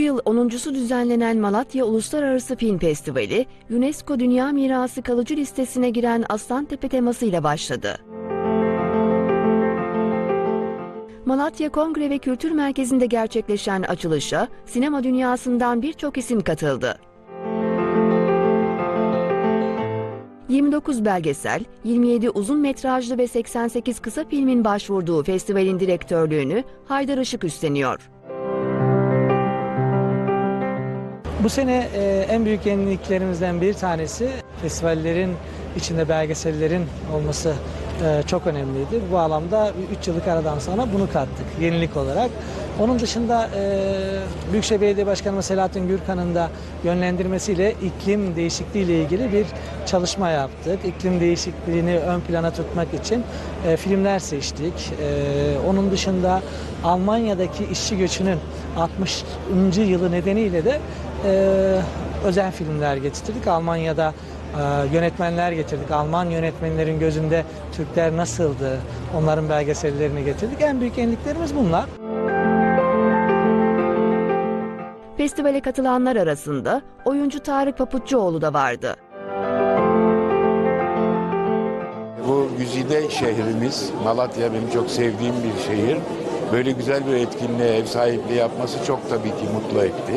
10.sü düzenlenen Malatya Uluslararası Film Festivali, UNESCO Dünya Mirası kalıcı listesine giren Aslantepe temasıyla başladı. Malatya Kongre ve Kültür Merkezi'nde gerçekleşen açılışa sinema dünyasından birçok isim katıldı. 29 belgesel, 27 uzun metrajlı ve 88 kısa filmin başvurduğu festivalin direktörlüğünü Haydar Işık üstleniyor. Bu sene e, en büyük yeniliklerimizden bir tanesi festivallerin içinde belgesellerin olması e, çok önemliydi. Bu bağlamda 3 yıllık aradan sonra bunu kattık yenilik olarak. Onun dışında e, Büyükşehir Belediye Başkanı Selahattin Gürkan'ın da yönlendirmesiyle iklim değişikliği ile ilgili bir çalışma yaptık. İklim değişikliğini ön plana tutmak için e, filmler seçtik. E, onun dışında Almanya'daki işçi göçünün 60. yılı nedeniyle de e, özel filmler getirdik. Almanya'da e, yönetmenler getirdik. Alman yönetmenlerin gözünde Türkler nasıldı? Onların belgesellerini getirdik. En büyük yeniliklerimiz bunlar. Festivale katılanlar arasında oyuncu Tarık Papuççuoğlu da vardı. Bu güzide şehrimiz Malatya benim çok sevdiğim bir şehir. Böyle güzel bir etkinliğe ev sahipliği yapması çok tabii ki mutlu etti.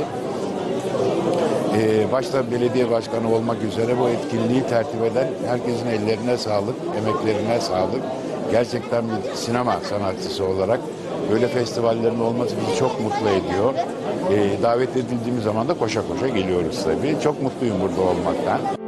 Ee, başta belediye başkanı olmak üzere bu etkinliği tertip eden herkesin ellerine sağlık, emeklerine sağlık. Gerçekten bir sinema sanatçısı olarak böyle festivallerin olması bizi çok mutlu ediyor. Ee, davet edildiğimiz zaman da koşa koşa geliyoruz tabii. Çok mutluyum burada olmaktan.